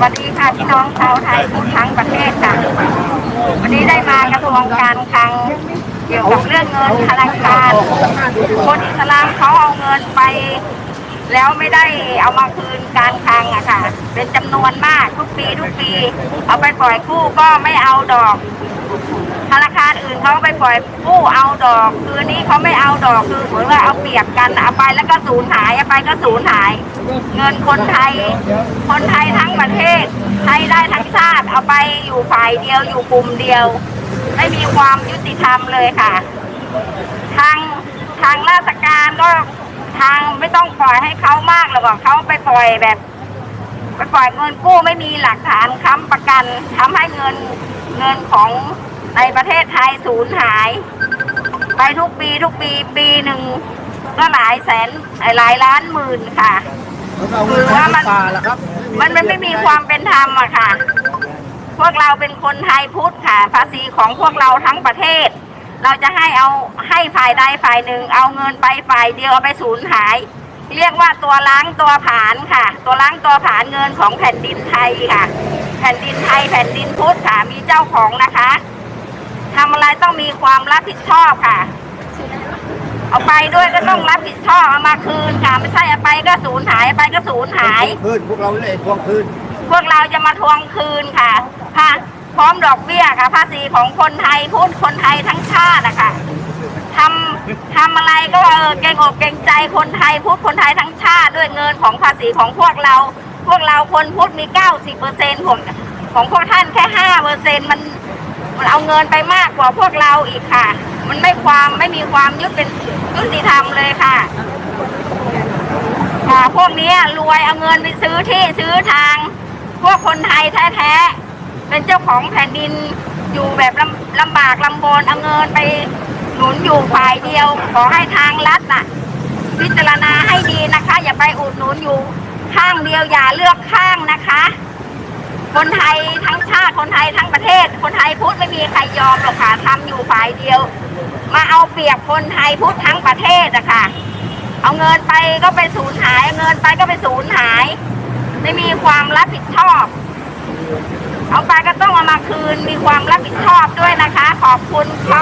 วัสดีค่ะพี่น้องชาวไทยทุกทั้งประเทศค่ะวันนี้ได้มากระทรวงการคลังเกี่ยวกับเรื่องเงินธนาคารคนอิสลามเขาเอาเงินไป แล้วไม่ได้เอามาคืนการคลังอะค่ะ เป็นจำนวนมากทุกปีทุกปี เอาไปปล่อยกู้ก็ไม่เอาดอกธนาคารอื่นเขาไปปล่อยกู้เอาดอก คือนี้เขาไม่เอาดอกคือเหมือนว่าเอาเปรียบกันเอาไปแล้วก็สูญหายเอาไปก็สูญหาย เงินคนไทย คนไทย ใช้ได้ทั้งชาติเอาไปอยู่ฝ่ายเดียวอยู่กลุ่มเดียว ไม่มีความยุติธรรมเลยค่ะ ทางทางราชการก็ทางไม่ต้องปล่อยให้เขามากหรอกเขาไปปล่อยแบบไปปล่อยเงินกู้ไม่มีหลักฐานค้ำประกันทำให้เงินเงินของในประเทศไทยสูญหาย ไปทุกปีทุกปีปีหนึ่งก็หลายแสนหลายล้านหมื่นค่ะคือว่ามัน มันมันไม่มีความเป็นธรรมอะค่ะ พวกเราเป็นคนไทยพุทธค่ะ ภาษีของพวกเราทั้งประเทศ เราจะให้เอาให้ฝ่ายใดฝ่ายหนึ่ง เอาเงินไปฝ่ายเดียวเอาไปสูญหาย เรียกว่าตัวล้างตัวผานค่ะ ตัวล้างตัวผานเงินของแผ่นดินไทยค่ะ แผ่นดินไทยแผ่นดินพุทธค่ะมีเจ้าของนะคะทำอะไรต้องมีความรับผิดชอบค่ะ เอาไปด้วยก็ต้องรับผิดชอบเอามาคืนค่ะไม่ใช่เอาไปก็สูญหายเอาไปก็สูญหาย คืนพวกเราเลยทวงคืน พวกเราจะมาทวงคืนค่ะค่ะพร้อมดอกเบี้ยค่ะ ภาษีของคนไทยพูดคนไทยทั้งชาตินะคะทำทำอะไรก็เออเกรงอกเกรงใจคนไทยพูดคนไทยทั้งชาติด้วยเงินของภาษีของพวกเรา พวกเราคนพุทธมีเก้าสิบเปอร์เซ็นต์ของของพวกท่านแค่ห้าเปอร์เซ็นต์มันมันเอาเงินไปมากกว่าพวกเราอีกค่ะ มันไม่ความไม่มีความยุติเป็น ยุติธรรมเลยค่ะอ่าพวกนี้รวยเอาเงินไปซื้อที่ซื้อทาง พวกคนไทยแท้ๆ เป็นเจ้าของแผ่นดินอยู่แบบลำลำบากลำบนเอาเงินไปหนุนอยู่ฝ่ายเดียว ขอให้ทางรัฐน่ะ พิจารณาให้ดีนะคะ อย่าไปอุดหนุนอยู่ ข้างเดียวอย่าเลือกข้างนะคะ คนไทยทั้งชาติคนไทยทั้งประเทศ คนไทยพุทธไม่มีใครยอมหรอกค่ะทำอยู่ฝ่ายเดียว มาเอาเปรียบคนไทยพุทธทั้งประเทศอะค่ะ เอาเงินไปก็ไปสูญหายเอาเงินไปก็ไปสูญหาย ไม่มีความรับผิดชอบ เอาไปก็ต้องเอามาคืนมีความรับผิดชอบด้วยนะคะ ขอบคุณค่ะ